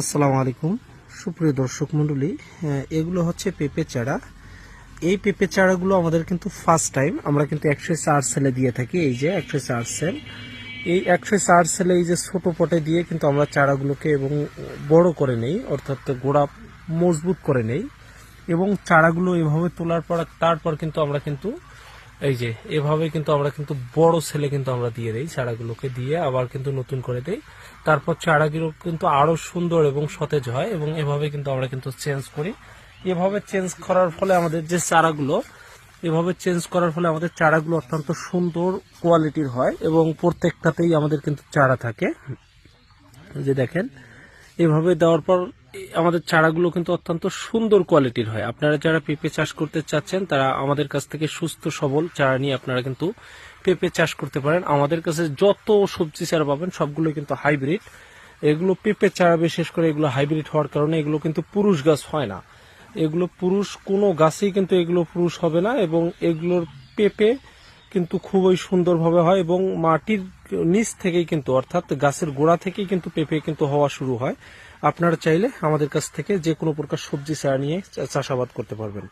আসসালামু আলাইকুম। সুপ্রিয় দর্শক মণ্ডলী হ্যাঁ, এগুলো হচ্ছে পেঁপে চারা। এই পেঁপে চারাগুলো আমাদের কিন্তু ফার্স্ট টাইম আমরা কিন্তু একশো চার সেলে দিয়ে থাকি এই যে একশো চার সেল এই একশো চার সেলে এই যে ছোট পটে দিয়ে কিন্তু আমরা চারাগুলোকে এবং বড় করে নেই অর্থাৎ গোড়া মজবুত করে নেই। এবং চারাগুলো এভাবে তোলার পর তারপর কিন্তু আমরা কিন্তু এই যে, এভাবে কিন্তু আমরা কিন্তু বড় ছেলে কিন্তু আমরা দিয়ে দেই, চারাগুলোকে দিয়ে আবার কিন্তু নতুন করে দেই। তারপর চারাগুলো কিন্তু আরও সুন্দর এবং সতেজ হয় এবং এভাবে কিন্তু আমরা কিন্তু চেঞ্জ করি। এভাবে চেঞ্জ করার ফলে আমাদের যে চারাগুলো, এভাবে চেঞ্জ করার ফলে আমাদের চারাগুলো অত্যন্ত সুন্দর কোয়ালিটির হয় এবং প্রত্যেকটাতেই আমাদের কিন্তু চারা থাকে। যে দেখেন, এভাবে দেওয়ার পর আমাদের চারাগুলো কিন্তু অত্যন্ত সুন্দর কোয়ালিটির হয়। আপনারা যারা পেঁপে চাষ করতে চাচ্ছেন, তারা আমাদের কাছ থেকে সুস্থ, সবল চারা নিয়ে আপনারা কিন্তু পেঁপে চাষ করতে পারেন। আমাদের কাছে যত সবজি চারা পাবেন, সবগুলো কিন্তু হাইব্রিড। এগুলো পেঁপে চারা বিশেষ করে এগুলো হাইব্রিড হওয়ার কারণে এগুলো কিন্তু পুরুষ গাছ হয় না। এগুলো পুরুষ, কোনো গাছেই কিন্তু এগুলো পুরুষ হবে না এবং এগুলোর পেঁপে কিন্তু খুবই সুন্দরভাবে হয় এবং মাটির নিচ থেকেই কিন্তু, অর্থাৎ গাছের গোড়া থেকেই কিন্তু পেঁপে কিন্তু হওয়া শুরু হয়। আপনারা চাইলে আমাদের কাছ থেকে যে কোনো প্রকার সবজি চারা নিয়ে চাষাবাদ করতে পারবেন।